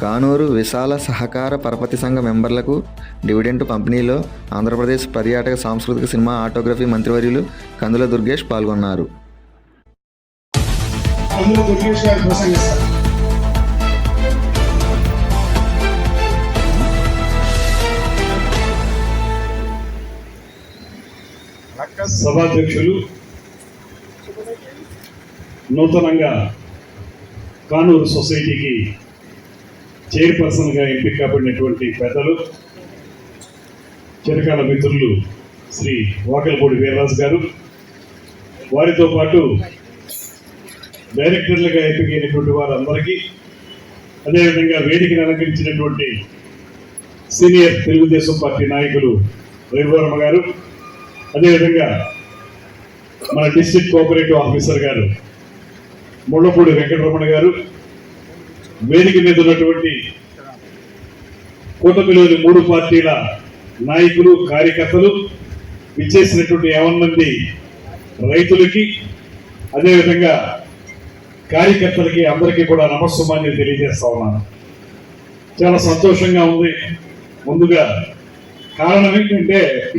కానూరు విశాల సహకార పరపతి సంఘ మెంబర్లకు డివిడెంట్ పంపిణీలో ఆంధ్రప్రదేశ్ పర్యాటక సాంస్కృతిక సినిమా ఆటోగ్రఫీ మంత్రివర్యులు కందుల దుర్గేష్ పాల్గొన్నారు. సభాధ్యక్షులు నూతనంగా కానూరు సొసైటీకి చైర్పర్సన్గా ఎంపిక కాబడినటువంటి పెద్దలు చిరకాల మిత్రులు శ్రీ వాకలపూడి వీరరాజు గారు వారితో పాటు డైరెక్టర్లుగా ఎంపికైనటువంటి వారందరికీ అదేవిధంగా వేదికను అలంకరించినటువంటి సీనియర్ తెలుగుదేశం పార్టీ నాయకులు రవివర్మ గారు అదేవిధంగా మన డిస్ట్రిక్ట్ కోఆపరేటివ్ ఆఫీసర్ గారు ముళ్ళపూడి వెంకటరమణ గారు వేదిక మీద ఉన్నటువంటి కూటమిలోని మూడు పార్టీల నాయకులు కార్యకర్తలు ఇచ్చేసినటువంటి యావన్ మంది రైతులకి అదేవిధంగా కార్యకర్తలకి అందరికీ కూడా నమస్సుమాన్ని తెలియజేస్తా ఉన్నాను. చాలా సంతోషంగా ఉంది. ముందుగా కారణం ఏంటంటే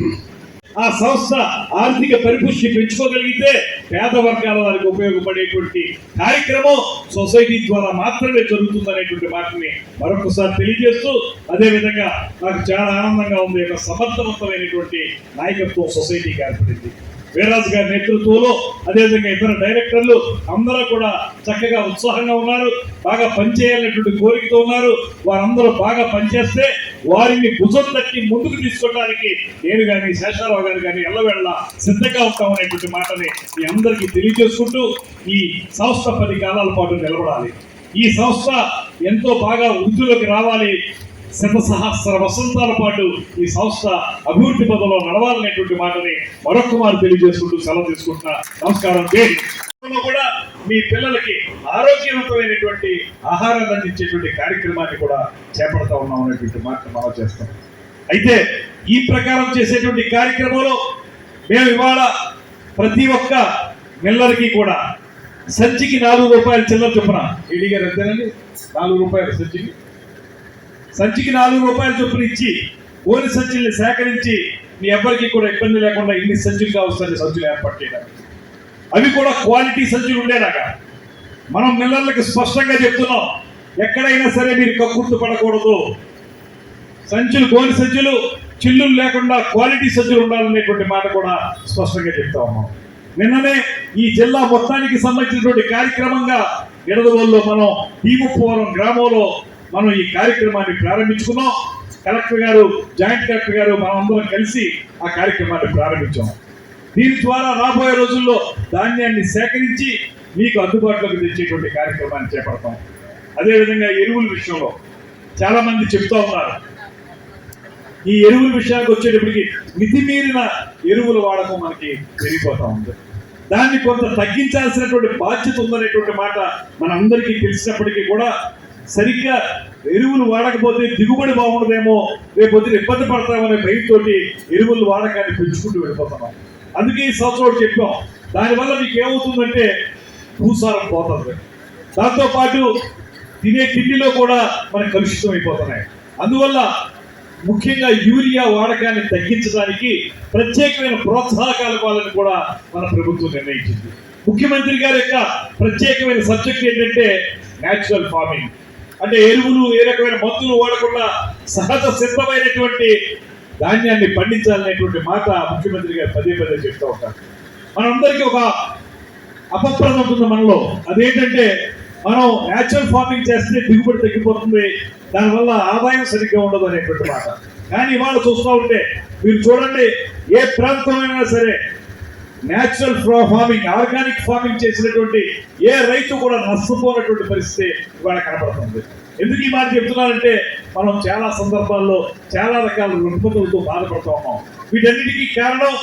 ఆ సంస్థ ఆర్థిక పరిపుష్టి పెంచుకోగలిగితే పేద వర్గాల వారికి ఉపయోగపడేటువంటి కార్యక్రమం సొసైటీ ద్వారా మాత్రమే జరుగుతుందనేటువంటి మాటని మరొకసారి తెలియజేస్తూ అదేవిధంగా నాకు చాలా ఆనందంగా ఉంది ఒక సమర్థవంతమైనటువంటి నాయకత్వం సొసైటీకి ఏర్పడింది. వీరాజ్ గారి నేతృత్వంలో అదేవిధంగా ఇతర డైరెక్టర్లు అందరూ కూడా చక్కగా ఉత్సాహంగా ఉన్నారు బాగా పనిచేయాలనేటువంటి కోరికతో ఉన్నారు. వారందరూ బాగా పనిచేస్తే వారిని భుజం తట్టి ముందుకు తీసుకోవడానికి నేను కానీ శేషారావు గారు కానీ ఎల్లవేళ సిద్ధంగా ఉంటామనేటువంటి మాటని మీ అందరికీ తెలియజేసుకుంటూ ఈ సంస్థ పది కాలాల పాటు నిలబడాలి. ఈ సంస్థ ఎంతో బాగా వృద్ధిలోకి రావాలి. శత సహస్ర వసంతాల పాటు ఈ సంస్థ అభివృద్ధి పదంలో నడవాలనేటువంటి మాటని మరొక మారు తెలియజేసుకుంటూ సెలవు తీసుకుంటున్నా. నమస్కారం. కూడా మీ పిల్లలకి ఆరోగ్యవంతమైనటువంటి ఆహారాన్ని అందించేటువంటి కార్యక్రమాన్ని కూడా చేపడతా ఉన్నాం అనేటువంటి మాట మనం చేస్తాం. అయితే ఈ ప్రకారం చేసేటువంటి కార్యక్రమంలో మేము ఇవాళ ప్రతి ఒక్క మిల్లర్కి కూడా సంచికి నాలుగు రూపాయలు చిల్లర చొప్పున. ఈడీ గారు అంతేనండి? నాలుగు రూపాయలు సంచికి. సంచికి నాలుగు రూపాయల చొప్పున ఇచ్చి ఓని సంచుల్ని సేకరించి మీ ఎవ్వరికి కూడా ఇబ్బంది లేకుండా ఇన్ని సంచులు కావస్తుంది సంచులు ఏర్పాటు చేయడానికి. అవి కూడా క్వాలిటీ సంచులు ఉండేలాగా. మనం మిల్లర్లకు స్పష్టంగా చెప్తున్నాం ఎక్కడైనా సరే మీరు కక్కుర్తు పడకూడదు. సంచులు గోని సంచులు చిల్లులు లేకుండా క్వాలిటీ సంచులు ఉండాలనేటువంటి మాట కూడా స్పష్టంగా చెప్తా ఉన్నాం. నిన్ననే ఈ జిల్లా మొత్తానికి సంబంధించినటువంటి కార్యక్రమంగా ఎడదవోల్లో మనం భీముపురం గ్రామంలో మనం ఈ కార్యక్రమాన్ని ప్రారంభించుకున్నాం. కలెక్టర్ గారు జాయింట్ కలెక్టర్ గారు మనం అందరం కలిసి ఆ కార్యక్రమాన్ని ప్రారంభించాం. దీని ద్వారా రాబోయే రోజుల్లో ధాన్యాన్ని సేకరించి మీకు అందుబాటులోకి తెచ్చేటువంటి కార్యక్రమాన్ని చేపడతాం. అదేవిధంగా ఎరువుల విషయంలో చాలా మంది చెప్తా ఉన్నారు. ఈ ఎరువుల విషయానికి వచ్చేటప్పటికి మితిమీరిన ఎరువుల వాడకం మనకి పెరిగిపోతూ ఉంది. దాన్ని కొంత తగ్గించాల్సినటువంటి బాధ్యత ఉందనేటువంటి మాట మనందరికీ తెలిసినప్పటికీ కూడా సరిగ్గా ఎరువులు వాడకపోతే దిగుబడి బాగుండదేమో రేపు పొద్దున ఇబ్బంది పడతామనే భయంతోటి ఎరువులు వాడకాన్ని పెంచుకుంటూ వెళ్ళిపోతున్నాం. అందుకే ఈ సంవత్సరం చెప్పాం. దానివల్ల మీకు ఏమవుతుందంటే భూసారం పోతుంది. దాంతోపాటు తినే తిండిలో కూడా మనకు కలుషితం అయిపోతున్నాయి. అందువల్ల ముఖ్యంగా యూరియా వాడకాన్ని తగ్గించడానికి ప్రత్యేకమైన ప్రోత్సాహకాలు ఇవ్వాలని కూడా మన ప్రభుత్వం నిర్ణయించింది. ముఖ్యమంత్రి గారి యొక్క ప్రత్యేకమైన సబ్జెక్ట్ ఏంటంటే న్యాచురల్ ఫార్మింగ్. అంటే ఎరువులు ఏ రకమైన మందులు వాడకుండా సహజ సిద్ధమైనటువంటి ధాన్యాన్ని పండించాలనేటువంటి మాట ముఖ్యమంత్రి గారు పదే పదే చెప్తూ ఉంటారు. మనందరికీ ఒక అపప్రదం ఉంటుంది మనలో. అదేంటంటే మనం న్యాచురల్ ఫార్మింగ్ చేస్తే దిగుబడి తగ్గిపోతుంది. దానివల్ల ఆదాయం సరిగ్గా ఉండదు అనేటువంటి మాట. కానీ ఇవాళ చూస్తూ ఉంటే మీరు చూడండి ఏ ప్రాంతమైనా సరే న్యాచురల్ ఫార్మింగ్ ఆర్గానిక్ ఫార్మింగ్ చేసినటువంటి ఏ రైతు కూడా నష్టపోయినటువంటి పరిస్థితి ఇవాళ కనపడుతుంది ఎందుకు ఈ మాట చెప్తున్నానంటే మనం చాలా సందర్భాల్లో చాలా రకాల రుగ్మతులతో బాధపడుతూ ఉన్నాం. వీటన్నిటికీ కారణం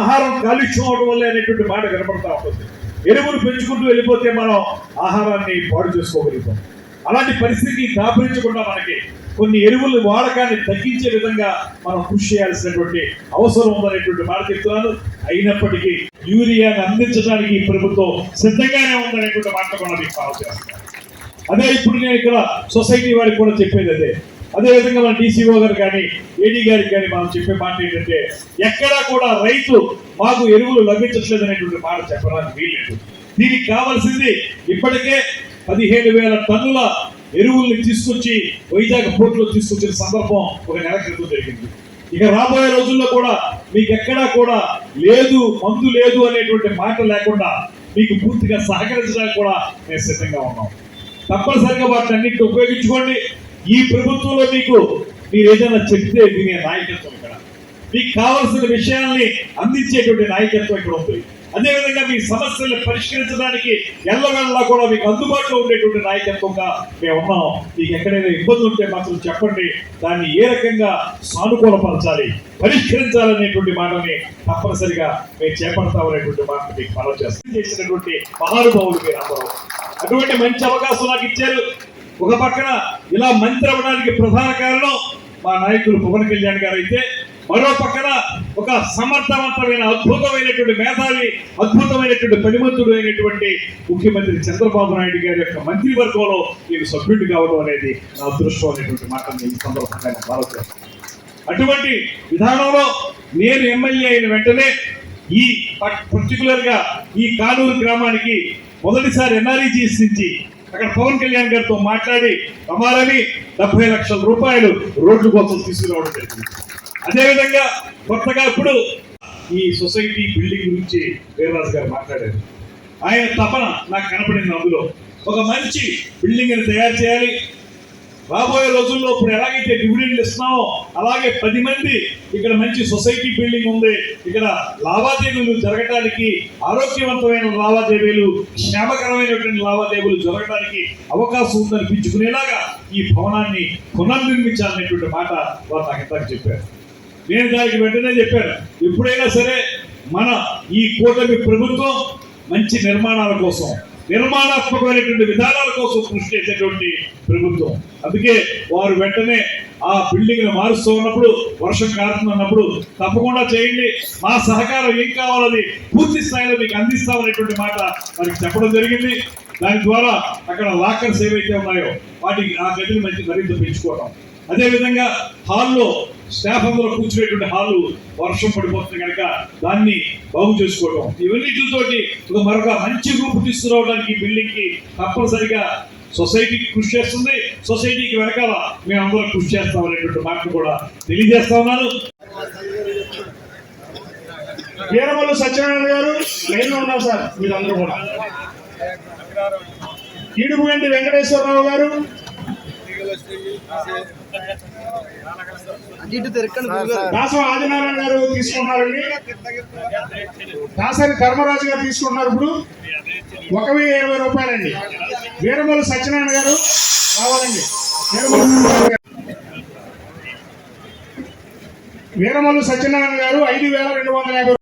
ఆహారం కాలుష్యం అవడం వల్లే అనేటువంటి మాట కనపడతా ఉంటుంది. ఎరువులు పెంచుకుంటూ వెళ్ళిపోతే మనం ఆహారాన్ని పాడు చేసుకోగలుగుతాం. అలాంటి పరిస్థితికి దాపరించకుండా మనకి కొన్ని ఎరువుల వాడకాన్ని తగ్గించే విధంగా మనం కృషి చేయాల్సినటువంటి అవసరం ఉందనేటువంటి మాట చెప్తున్నాను. అయినప్పటికీ యూరియాను అందించడానికి ప్రభుత్వం సిద్ధంగానే ఉందనేటువంటి మాట కూడా మీకు కాల్ చేస్తున్నాను. అదే ఇప్పుడు నేను ఇక్కడ సొసైటీ వారికి కూడా చెప్పేది అదే. అదేవిధంగా మన డీసీఓ గారు కానీ ఏడీ గారికి కానీ మనం చెప్పే మాట ఏంటంటే ఎక్కడా కూడా రైతు మాకు ఎరువులు లభించట్లేదు అనేటువంటి మాట చెప్పడానికి వీల్లేదు. దీనికి కావాల్సింది ఇప్పటికే పదిహేడు వేల టన్నుల ఎరువుల్ని తీసుకొచ్చి వైజాగ్ పోర్టులో తీసుకొచ్చిన సందర్భం ఒక నెల క్రితం జరిగింది. ఇక రాబోయే రోజుల్లో కూడా మీకు ఎక్కడా కూడా లేదు మందు లేదు అనేటువంటి మాట లేకుండా మీకు పూర్తిగా సహకరించడానికి కూడా మేము సిద్ధంగా ఉన్నాం. తప్పనిసరిగా వాటిని అన్నింటిని ఉపయోగించుకోండి. ఈ ప్రభుత్వంలో మీకు మీరు ఏదైనా చెప్తే మీ నాయకత్వం ఇక్కడ. మీకు కావలసిన విషయాల్ని అందించేటువంటి నాయకత్వం ఇక్కడ ఉంది. అదేవిధంగా మీ సమస్యలను పరిష్కరించడానికి ఎల్లవెల్లా కూడా మీకు అందుబాటులో ఉండేటువంటి నాయకత్వంగా మేము ఉన్నాం. మీకు ఎక్కడైనా ఇబ్బందులు ఉంటే మాత్రం చెప్పండి. దాన్ని ఏ రకంగా సానుకూలపరచాలి పరిష్కరించాలనేటువంటి మాటని తప్పనిసరిగా మేము చేపడతామనేటువంటి మాట మీకు మనం చేస్తాం. చేసినటువంటి మహానుభావులు మీరు అందరూ. అటువంటి మంచి అవకాశం నాకు ఇచ్చారు. ఒక పక్కన ఇలా మంత్రి అవ్వడానికి ప్రధాన కారణం మా నాయకులు పవన్ కళ్యాణ్ గారు అయితే మరో పక్కన ఒక సమర్థవంతమైన అద్భుతమైనటువంటి మేధావి అద్భుతమైనటువంటి పనిమంతుడు అయినటువంటి ముఖ్యమంత్రి చంద్రబాబు నాయుడు గారి యొక్క మంత్రివర్గంలో నేను సభ్యుడు కావడం అనేది నా అదృష్టం అనేటువంటి మాట నేను ఈ సందర్భంగా నేను అటువంటి విధానంలో నేను ఎమ్మెల్యే అయిన వెంటనే ఈ పర్టికులర్గా ఈ కానూరు గ్రామానికి మొదటిసారి ఎన్ఆర్ఈజీఎస్ నుంచి అక్కడ పవన్ కళ్యాణ్ గారితో మాట్లాడి రమారని డెబ్బై లక్షల రూపాయలు రోడ్డు కోసం తీసుకురావడం జరిగింది. అదేవిధంగా కొత్తగా ఇప్పుడు ఈ సొసైటీ బిల్డింగ్ గురించి వీరరాజు గారు మాట్లాడారు. ఆయన తపన నాకు కనపడింది అందులో. ఒక మంచి బిల్డింగ్ తయారు చేయాలి. రాబోయే రోజుల్లో ఇప్పుడు ఎలాగైతే డివిడెండ్లు ఇస్తున్నామో అలాగే పది మంది ఇక్కడ మంచి సొసైటీ బిల్డింగ్ ఉంది. ఇక్కడ లావాదేవీలు జరగడానికి ఆరోగ్యవంతమైన లావాదేవీలు క్షేమకరమైనటువంటి లావాదేవీలు జరగడానికి అవకాశం ఉందనిపించుకునేలాగా ఈ భవనాన్ని పునర్నిర్మించాలనేటువంటి మాట వారు నాకు ఇంతకు చెప్పారు. నేను దానికి వెంటనే చెప్పాను. ఎప్పుడైనా సరే మన ఈ కూటమి ప్రభుత్వం మంచి నిర్మాణాల కోసం నిర్మాణాత్మకమైనటువంటి విధానాల కోసం కృషి చేసేటువంటి ప్రభుత్వం. అందుకే వారు వెంటనే ఆ బిల్డింగ్ మారుస్తూ ఉన్నప్పుడు వర్షం కారుతున్నప్పుడు తప్పకుండా చేయండి. మా సహకారం ఏం కావాలని పూర్తి స్థాయిలో మీకు అందిస్తామనేటువంటి మాట వారికి చెప్పడం జరిగింది. దాని ద్వారా అక్కడ లాకర్స్ ఏవైతే ఉన్నాయో వాటికి ఆ గదిని మంచి మరింత పెంచుకోవడం. అదేవిధంగా హాల్లో స్టాఫ్ అందరూ కూర్చునేటువంటి హాలు వర్షం పడిపోతుంది కనుక దాన్ని బాగు చేసుకోవడం ఇవన్నిటితోటి ఒక మరొక మంచి రూపు తీసుకురావడానికి ఈ బిల్డింగ్కి తప్పనిసరిగా సొసైటీకి కృషి చేస్తుంది. సొసైటీకి వెనకాల మేము కృషి చేస్తాం అనేటువంటి మాటను కూడా తెలియజేస్తా ఉన్నాను వీరమల్లు సత్యనారాయణ గారు లైన్లో ఉన్నారు సార్ మీరందరూ కూడా. ఈడుపుగంటి వెంకటేశ్వరరావు గారు. దాసం ఆదినారాయణ గారు తీసుకుంటున్నారండి. దాసరి ధర్మరాజు గారు తీసుకుంటున్నారు ఇప్పుడు. ఒక వెయ్యి ఇరవై రూపాయలండి. వీరమల్లు సత్యనారాయణ గారు రావాలండి. గారు. వీరమల్లు సత్యనారాయణ గారు ఐదు వేల రెండు వందల యాభై